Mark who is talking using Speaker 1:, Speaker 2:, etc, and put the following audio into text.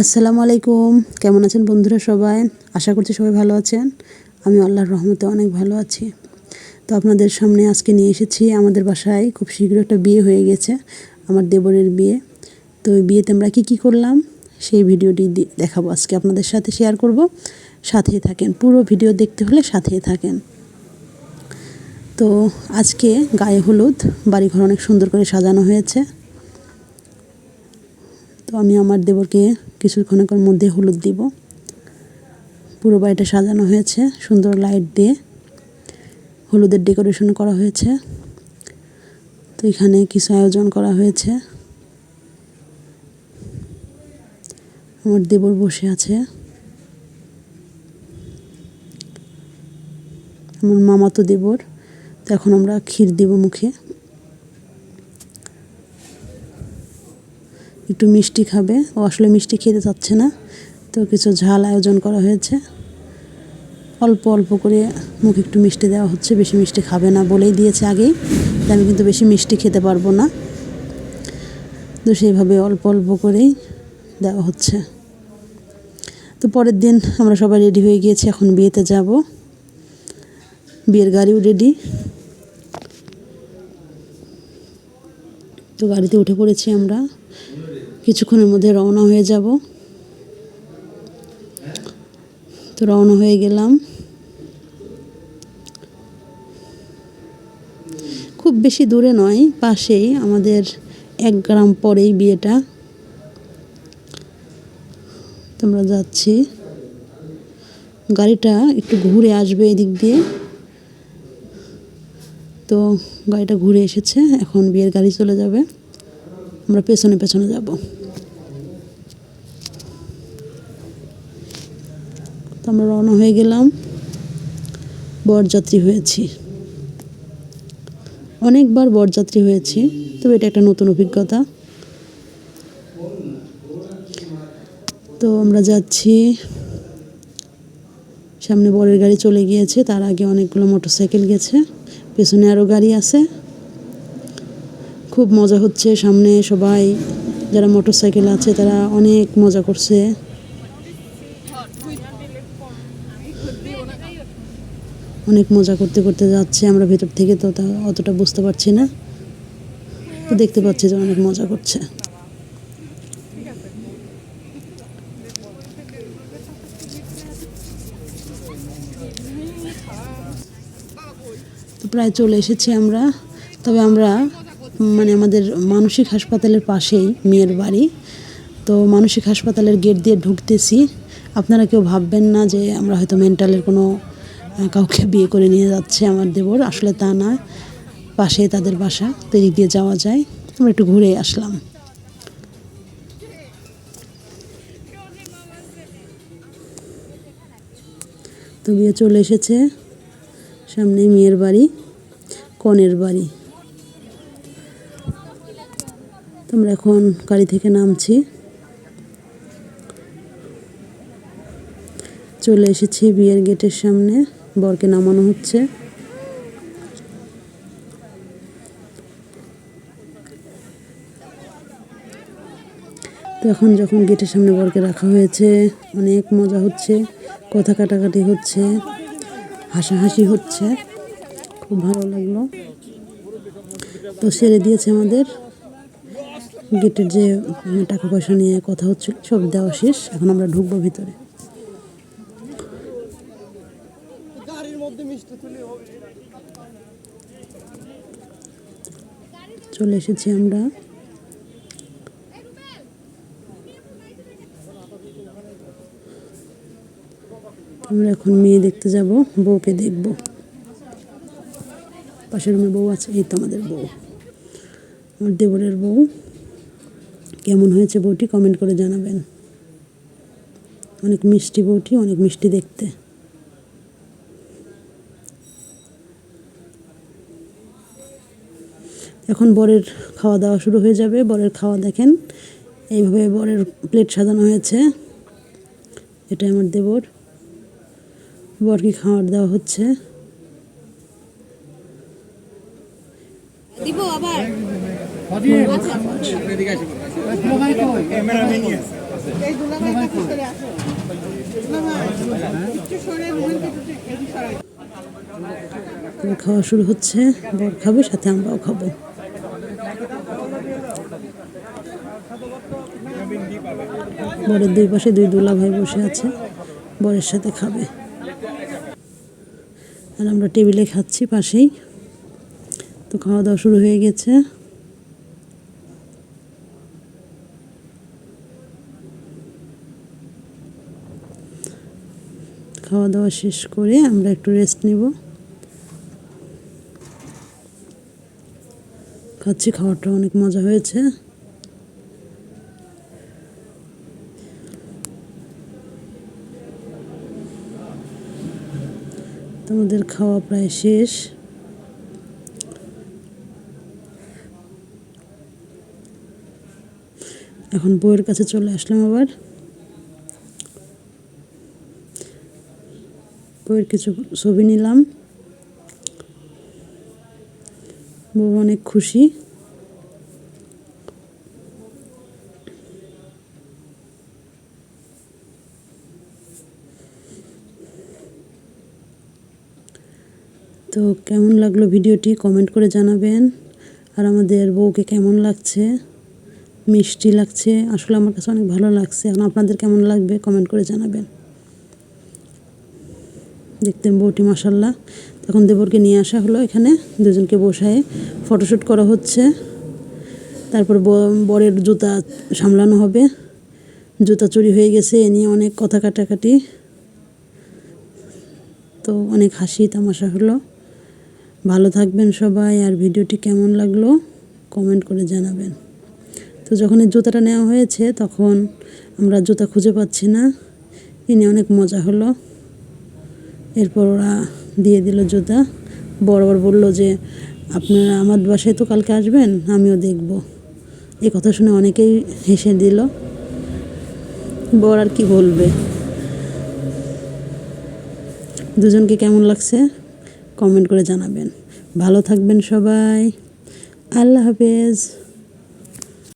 Speaker 1: আসসালামু আলাইকুম। কেমন আছেন বন্ধুরা সবাই? আশা করছি সবাই ভালো আছেন। আমি আল্লাহর রহমতে অনেক ভালো আছি। তো আপনাদের সামনে আজকে নিয়ে এসেছি আমাদের বাসায় খুব শীঘ্র একটা বিয়ে হয়ে গেছে, আমার দেবরের বিয়ে। তো বিয়েতে আমরা কী কী করলাম, সেই ভিডিওটি দেখাবো। আজকে আপনাদের সাথে শেয়ার করব। সাথেই থাকেন। পুরো ভিডিও দেখতে হলে সাথেই থাকেন। তো আজকে গায়ে হলুদ, বাড়িঘর অনেক সুন্দর করে সাজানো হয়েছে। তো আমি আমার দেবরকে কিছুক্ষণের মধ্যে হলুদ দিব। পুরো বাড়িটা সাজানো হয়েছে, সুন্দর লাইট দিয়ে। হলুদের ডেকোরেশন করা হয়েছে। তো এখানে কিছু আয়োজন করা হয়েছে। আমার দেবর বসে আছে। আমার মামাতো দেবর। তো এখন আমরা ক্ষীর দেব মুখে। একটু মিষ্টি খাবে। ও আসলে মিষ্টি খেতে চাচ্ছে না। তো কিছু ঝাল আয়োজন করা হয়েছে। অল্প অল্প করে মুখে একটু মিষ্টি দেওয়া হচ্ছে। বেশি মিষ্টি খাবে না বলেই দিয়েছে আগেই। যে আমি কিন্তু বেশি মিষ্টি খেতে পারব না। তো সেইভাবে অল্প অল্প করেই দেওয়া হচ্ছে। তো পরের দিন আমরা সবাই রেডি হয়ে গিয়েছি। এখন বিয়েতে যাব। বিয়ের গাড়িও রেডি। তো গাড়িতে উঠে পড়েছি আমরা। কিছুক্ষণের মধ্যে রওনা হয়ে যাব। তো রওনা হয়ে গেলাম। খুব বেশি দূরে নয়, পাশেই আমাদের এক গ্রাম পরেই বিয়েটা। তোমরা যাচ্ছি। গাড়িটা একটু ঘুরে আসবে এদিক দিয়ে। তো গাড়িটা ঘুরে এসেছে, এখন বিয়ের গাড়ি চলে যাবে। আমরা পেছনে পেছনে যাব। আমরা রওনা হয়ে গেলাম। বরযাত্রী হয়েছি। অনেকবার বরযাত্রী হয়েছি, তবে এটা একটা নতুন অভিজ্ঞতা। তো আমরা যাচ্ছি। সামনে বরের গাড়ি চলে গিয়েছে, তার আগে অনেকগুলো মোটরসাইকেল গেছে। পেছনে আরও গাড়ি আছে। খুব মজা হচ্ছে সামনে সবাই, যারা মোটরসাইকেল আছে তারা অনেক মজা করছে। অনেক মজা করতে করতে যাচ্ছে আমরা ভেতর থেকে, তো অতটা বুঝতে পারছি না। তো দেখতে পাচ্ছি যে অনেক মজা করছে। প্রায় চলে এসেছি আমরা। তবে আমরা মানে আমাদের মানসিক হাসপাতালের পাশেই মেয়ের বাড়ি। তো মানসিক হাসপাতালের গেট দিয়ে ঢুকতেছি। আপনারা কেউ ভাববেন না যে আমরা হয়তো মেন্টালের কোনো কাউকে বিয়ে করে নিয়ে যাচ্ছে আমার দেবর। আসলে তা না। পাশেই তাদের বাসা। তো দিয়ে যাওয়া যায়। আমরা একটু ঘুরে আসলাম। তো বিয়ে চলে এসেছে। সামনে মেয়ের বাড়ি, কনের বাড়ি। তোমরা এখন গাড়ি থেকে নামছি। চলে এসেছি বিয়ের গেটের সামনে, বরকে নামানো হচ্ছে। তো এখন যখন গেটের সামনে বরকে রাখা হয়েছে, অনেক মজা হচ্ছে, কথা কাটাকাটি হচ্ছে, হাসাহাসি হচ্ছে। খুব ভালো লাগল। তো সেরে দিয়েছে আমাদের। গেটের যে টাকা পয়সা নিয়ে কথা হচ্ছিল সব দেওয়া শেষ এখন আমরা ঢুকবো ভিতরে। চলে এসেছি আমরা। আমরা এখন মেয়ে দেখতে যাব বউকে দেখব। পাশের রুমে বউ আছে এই তো আমাদের বউ। আমার দেবরের বউ। কেমন হয়েছে বউটি কমেন্ট করে জানাবেন। অনেক মিষ্টি বউটি অনেক মিষ্টি দেখতে। এখন বরের খাওয়া দাওয়া শুরু হয়ে যাবে। বরের খাওয়া দেখেন এইভাবে বরের প্লেট সাজানো হয়েছে। এটা আমার দেবর। বরকে খাবার দেওয়া হচ্ছে।
Speaker 2: দিব আবার?
Speaker 1: খাওয়া শুরু হচ্ছে, বর খাবে, সাথে আমরাও খাব। বরের দুই পাশে দুই দুলা ভাই বসে আছে, বরের সাথে খাবে। আর আমরা টেবিলে খাচ্ছি পাশেই। তো খাওয়া দাওয়া শুরু হয়ে গেছে। খাওয়া দাওয়া শেষ করে আমরা একটু রেস্ট নেব। খাচ্ছি, খাওয়াটা অনেক মজা হয়েছে। তোমাদের খাওয়া প্রায় শেষ। এখন বইয়ের কাছে চলে আসলাম আবার। বইয়ের কিছু ছবি নিলাম। বউ অনেক খুশি। তো কেমন লাগল ভিডিওটি কমেন্ট করে জানাবেন। আর আমাদের বউকে কেমন লাগছে? মিষ্টি লাগছে? আসলে আমার কাছে অনেক ভালো লাগছে। এখন আপনাদের কেমন লাগবে? কমেন্ট করে জানাবেন। দেখতেন বউটি মাসাল্লাহ তখন দেবরকে নিয়ে আসা হলো এখানে, দুজনকে বসায়। ফটোশ্যুট করা হচ্ছে। তারপর বরের জুতা সামলানো হবে। জুতা চুরি হয়ে গেছে, এ নিয়ে অনেক কথা কাটাকাটি। তো অনেক হাসি, তামাশা হলো। ভালো থাকবেন সবাই, আর ভিডিওটি কেমন লাগল কমেন্ট করে জানাবেন। তো যখন এই জুতাটা নেওয়া হয়েছে, তখন আমরা জুতা খুঁজে পাচ্ছি না। এ নিয়ে অনেক মজা হলো। এরপর ওরা দিয়ে দিল জুতা। বড় বলল যে, আপনারা আমার বাসায় তো কালকে আসবেন, আমিও দেখব। এই কথা শুনে অনেকেই হেসে দিল। বর আর কি বলবে? দুজনকে কেমন লাগছে? কমেন্ট করে জানাবেন। ভালো থাকবেন সবাই। আল্লাহ হাফেজ।